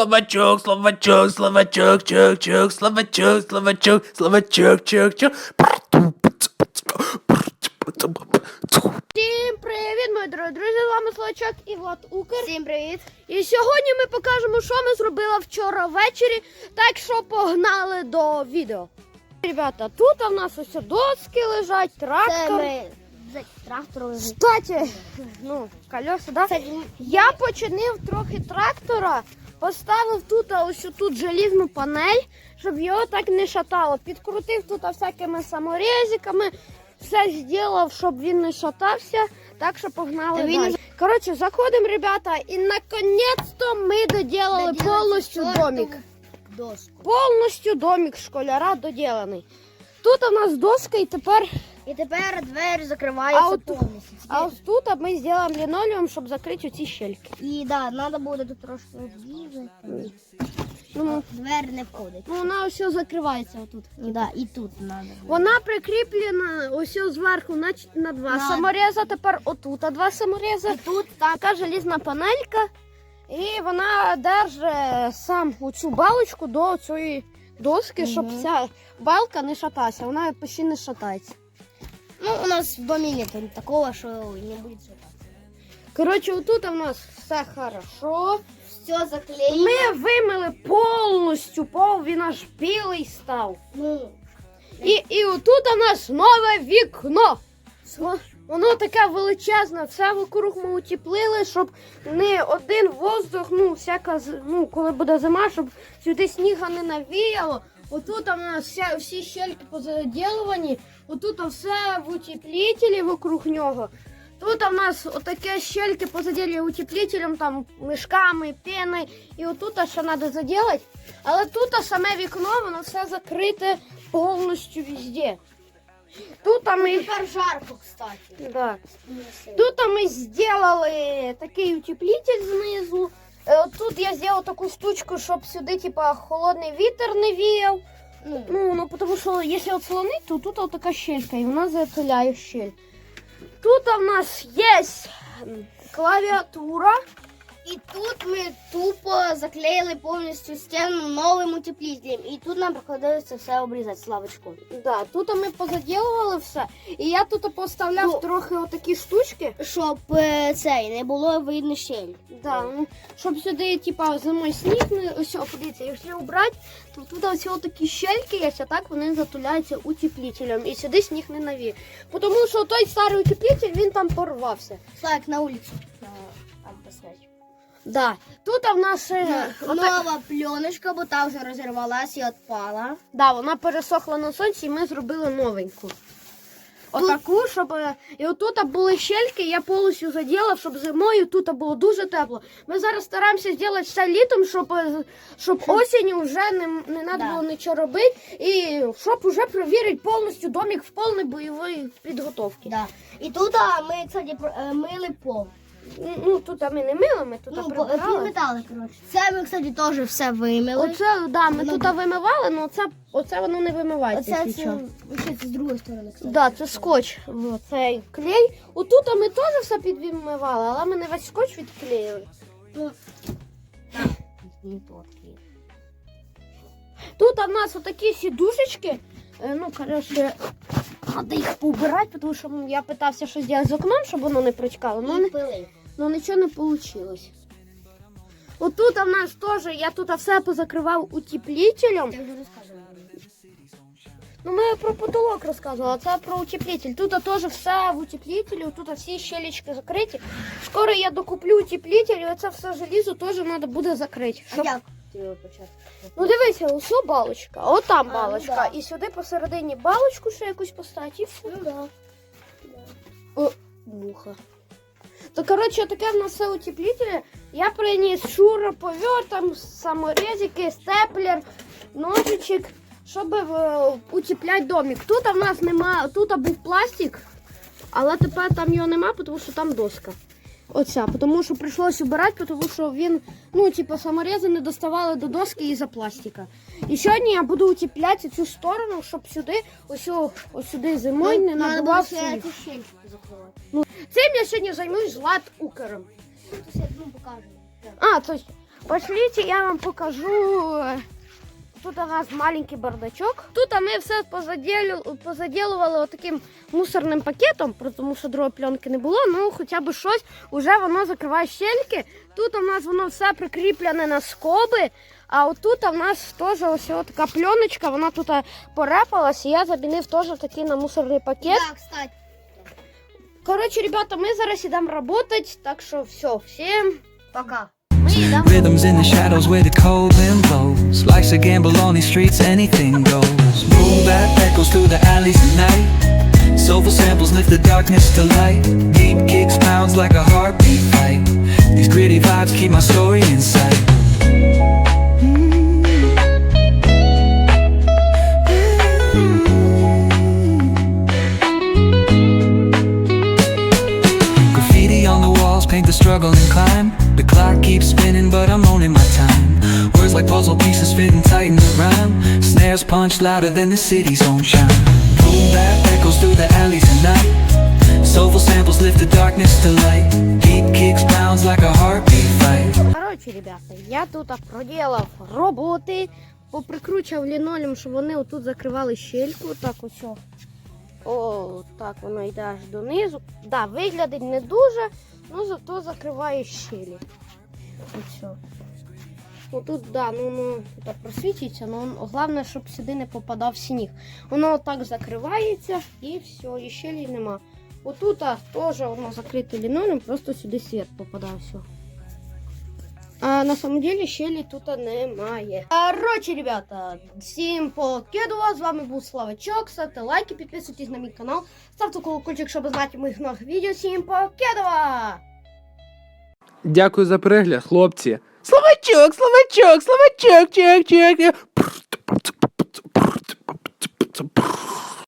словачок, словачок, словачок, чок, чок, словачок, словачок, словачок, чок, чок. Всім привіт, мої дорогі друзі! З вами Слачак і Влад Укр. Всім привіт! І сьогодні ми покажемо, що ми зробили вчора ввечері. Так що погнали до відео. Ребята, тут у нас ось доски лежать, Це ми за трактором. Кстати, ну, колеса, да? Це Я починив трохи трактора, поставив тут ось тут желізну панель, щоб його так не шатало. Підкрутив тут всякими саморезиками, все зробив, щоб він не шатався. Так що погнали. Він далі. Коротше, заходимо, ребята, і наконець-то ми доділали повністю домик. Доску. Повністю домик школяра доділений. Тут у нас доска і тепер І тепер двері закриваються А от- повністю. а ось тут ми зробимо лінолеум, щоб закрити оці щельки. І да, треба буде тут трошки обрізати. Ну, Двері не входить. Ну, вона все закривається отут. І да, і тут треба. Вона прикріплена ось зверху на, на два На- самореза, тепер отут а два саморези. І тут Така желізна панелька, і вона держить сам оцю балочку до цієї доски, щоб Мгм. ця балка не шаталася. Вона почти не шатається. Ну, у нас в домі нет такого, що не буде шататися. Коротше, отут у нас все хорошо. Все заклеїмо. Ми вимили повністю пол, він аж білий став. Ну, І, і отут у нас нове вікно. Во- Воно таке величезне, все вокруг ми утеплили, щоб не один воздух, ну, всяка, з- ну, коли буде зима, щоб сюди сніга не навіяло. Отут у нас вся, всі щельки позаділувані, отут все в утеплителі вокруг нього. Тут у нас отаке щельки позаділі утеплителем, там мішками, пеною, і отут ще треба заділити. Але тут саме вікно, воно все закрите повністю везде. Тут ми, тепер жарко, кстати. да. тут ми зробили такий утеплитель знизу. Е, Тут я сделал таку штучку, щоб сюди типа, холодний вітер не віяв. Ну, Ну, ну потому що якщо отслонить, то тут вот такая щелька, и у нас затуляє щель. Тут у нас є клавіатура. І тут ми тупо заклеїли повністю стіну новим утеплителем. І тут нам приходиться все обрізати, Славочку. Да, тут ми позаділували все. І я тут поставляв Ну. трохи отакі штучки. Щоб е, цей не було видно щель. Да, ну, щоб сюди, типа, зимою сніг не ось, о, подивіться, якщо убрати, то тут ось такі щельки є, а так вони затуляються утеплителем. І сюди сніг не навіє. Тому що той старий утеплитель, він там порвався. Слайк на вулицю. Обосрать. Да. Тут в нас е, Нова пленочка, бо та вже розірвалась і відпала. да, вона пересохла на сонці, і ми зробили новеньку. Отаку, щоб. е, І отут були щельки, я повністю заділа, щоб зимою тут було дуже тепло. Ми зараз стараємося зробити все літом, щоб, е, щоб осінню вже не, не треба Да. було нічого робити. І щоб вже перевірити повністю домик в повній бойовій підготовці. Да. І тут а, ми, кстати, про- е, мили пол. Ну, тут ми не мили, ми тут Ну, прибирали. підметали, коротше. Це ми, кстати, теж все вимили. Оце, да, ми Ну, тут вимивали, але оце, оце воно не вимивається. Оце це, ще це з другої сторони, кстати. Да, це скотч. Во, Цей клей. Отут ми теж все підвимивали, але ми не весь скотч відклеїли. Ну. Тут у нас отакі сідушечки. Е, Ну, коротше, треба їх поубирати, тому що я питався щось зробити з окном, щоб воно не прочкало. І не, ну нічого не вийшло. Отут у нас теж, я тут все позакривав утеплителем. Ну, ми про потолок розказували, а це про утеплитель. Тут теж все в утеплителі, тут всі щелечки закриті. Скоро я докуплю утеплитель, і оце все желізо теж треба буде закрити. А Щоб... як почати? Ну дивися, ось балочка, отам А, ну балочка. да. І сюди посередині балочку ще якусь. І все. Ну, да. О, муха. То, коротше, таке в нас все утеплителі. Я приніс шуруповерт, там саморезики, степлер, ножичок, щоб е, утепляти домик. Тут в нас нема, тут був пластик, але тепер там його нема, тому що там доска. Оця, тому що прийшлося убирати, тому що він, ну, типу, саморези не доставали до доски із-за пластика. І сьогодні я буду утепляти цю сторону, щоб сюди, ось, ось сюди зимою не набував сніг. ці. Цим я сьогодні займусь. Тут я ну. А, то есть, Пошлите, я вам покажу. Тут у нас маленький бардачок. Тут ми все позаділю, позаділували таким мусорним пакетом, тому що другої пленки не було. Ну, хоча б щось, уже воно закриває щельки. Тут у нас воно все прикріплене на скоби. А отут у нас теж ось така пленочка, вона тут порепалась, і я замінив теж такий на мусорний пакет. Да, кстати. Коротше, ребята, ми зараз ідемо працювати, так що все, всім Пока. Мы идем. A gamble on these streets, anything goes. Boom bap echoes through the alleys at night. Soulful samples lift the darkness to light. Deep kicks pounds like a heartbeat fight. These gritty vibes keep my story in sight. Spinning, but I'm owning my time. Words like puzzle pieces fitting tight in the rhyme. Snares punch louder than the city's own chime. Boom bap echoes through the alleys at night. Soulful samples lift the darkness to light. Deep kicks pounds like a heartbeat fight. Коротше, ребята, я тут проділав роботи, поприкручав лінолеум, щоб вони отут закривали щельку. Так ось. О, так воно йде аж донизу. Да, виглядить не дуже, ну зато закриває щелі. Ось. о. Ну тут, да, ну, ну так просвічується, ну головне, щоб сюди не попадав сніг. Воно отак закривається і все, і щелі нема. Отут теж воно закрите лінолеум, просто сюди світ попадав. Все. А на самом деле щелі тут немає. Короче, ребята, всім покидова. З вами був Славачок. Ставте лайки, підписуйтесь на мій канал, ставте колокольчик, щоб знати моїх нових відео. Всім покидова! Дякую за перегляд, хлопці. Словачок, словачок, словачок, чек, чок.